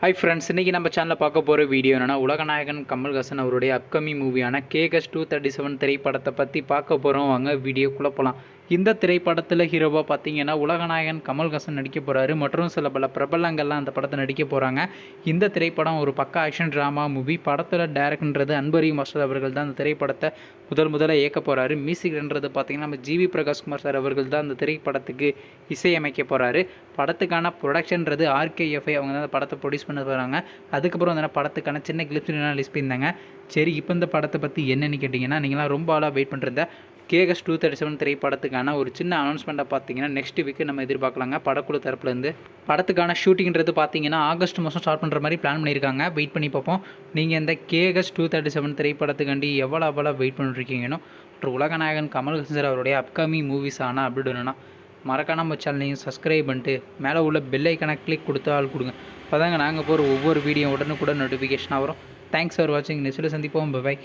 Hi friends இன்றைக்கி நம்ம சேனலில் பார்க்க போகிற வீடியோ என்னென்னா உலகநாயகன் கமல்ஹாசன் அவருடைய அப்கமிங் மூவியான கேகஸ் டூ தேர்ட்டி செவன் திரைப்படத்தை பற்றி பார்க்க போகிறோம் வாங்க வீடியோ குழப்பலாம் இந்த திரைப்படத்தில் ஹீரோவாக பார்த்தீங்கன்னா உலகநாயகன் கமல்ஹாசன் நடிக்க போகிறாரு மற்றும் சில பல பிரபலங்கள்லாம் அந்த படத்தை நடிக்க போகிறாங்க இந்த திரைப்படம் ஒரு பக்க ஆக்ஷன் ட்ராமா மூவி படத்தில் டேரக்டர்ன்றது அன்பரி மாஸ்டர் அவர்கள் தான் அந்த திரைப்படத்தை முதல் முதல்ல இயக்க போகிறாரு மியூசிக்ன்றது பார்த்தீங்கன்னா நம்ம ஜிவி பிரகாஷ்குமார் சார் அவர்கள் தான் அந்த திரைப்படத்துக்கு இசையமைக்க போகிறாரு படத்துக்கான ப்ரொடக்ஷன்றது ஆர்கேஎஃப்ஐ அவங்க தான் அந்த படத்தை ப்ரொடியூஸ் பண்ண போகிறாங்க அதுக்கப்புறம் வந்து படத்துக்கான சின்ன கிளிப்ஸ் லிஸ்ட் பண்ணியிருந்தாங்க. சரி இப்போ இந்த படத்தை பற்றி என்னென்னு கேட்டிங்கன்னா நீங்களாம் ரொம்ப ஆளாக வெயிட் பண்ணுறத கேகஸ் டூ தேர்ட்டி செவன் திரைப்படத்துக்கான ஒரு சின்ன அனௌன்ஸ்மெண்ட்டை பார்த்தீங்கன்னா நெக்ஸ்ட் வீக்கு நம்ம எதிர்பார்க்கலாங்க. படக்குழு தரப்புலேருந்து படத்துக்கான ஷூட்டிங்கிறது பார்த்தீங்கன்னா ஆகஸ்ட் மாதம் ஸ்டார்ட் பண்ணுற மாதிரி பிளான் பண்ணியிருக்காங்க. வெயிட் பண்ணி பார்ப்போம். நீங்கள் இந்த கேகஸ் டூ தேர்ட்டி செவன் திரைப்படத்துக்காண்டி எவ்வளோ அவ்வளோ வெயிட் பண்ணிருக்கீங்கன்னு மற்றும் உலகநாயகன் கமல்ஹாசன் சார் அவருடைய அப்கமிங் மூவிஸ் ஆனால் அப்படி வேணும்னா மறக்காம நம்ம சேனலையும் சப்ஸ்கிரைப் பண்ணிட்டு மேலே உள்ள பெல் ஐக்கனை கிளிக் கொடுத்தால் ஆள் கொடுங்க. அப்போ தாங்க நாங்கள் போகிற ஒவ்வொரு வீடியோ உடனுக்குடன் நோட்டிஃபிகேஷனாக வரும். தேங்க்ஸ் ஃபார் வாட்சிங் நெக்ஸ்ட்டில் சந்திப்போம். பை